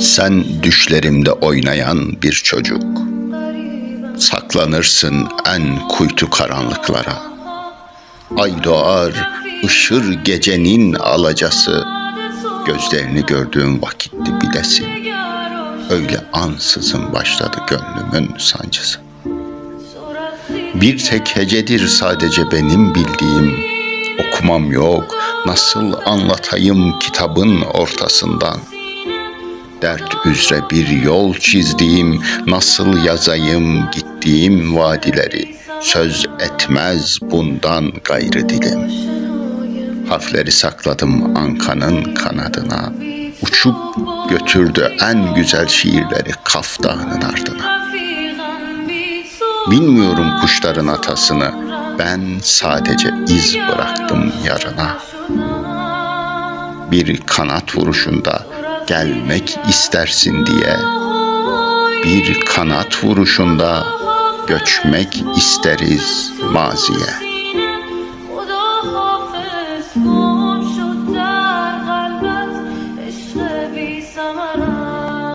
Sen düşlerimde oynayan bir çocuk. Saklanırsın en kuytu karanlıklara. Ay doğar, ışır gecenin alacası. Gözlerini gördüğüm vakitti bilesin. Öyle ansızın başladı gönlümün sancısı. Bir tek hecedir sadece benim bildiğim. Okumam yok, nasıl anlatayım kitabın ortasından. Dert üzere bir yol çizdiğim, nasıl yazayım gittiğim vadileri. Söz etmez bundan gayrı dilim. Harfleri sakladım ankanın kanadına. Uçup götürdü en güzel şiirleri Kaf Dağı'nın ardına. Bilmiyorum kuşların atasını, ben sadece iz bıraktım yarına. Bir kanat vuruşunda gelmek istersin diye bir kanat vuruşunda göçmek isteriz maziye.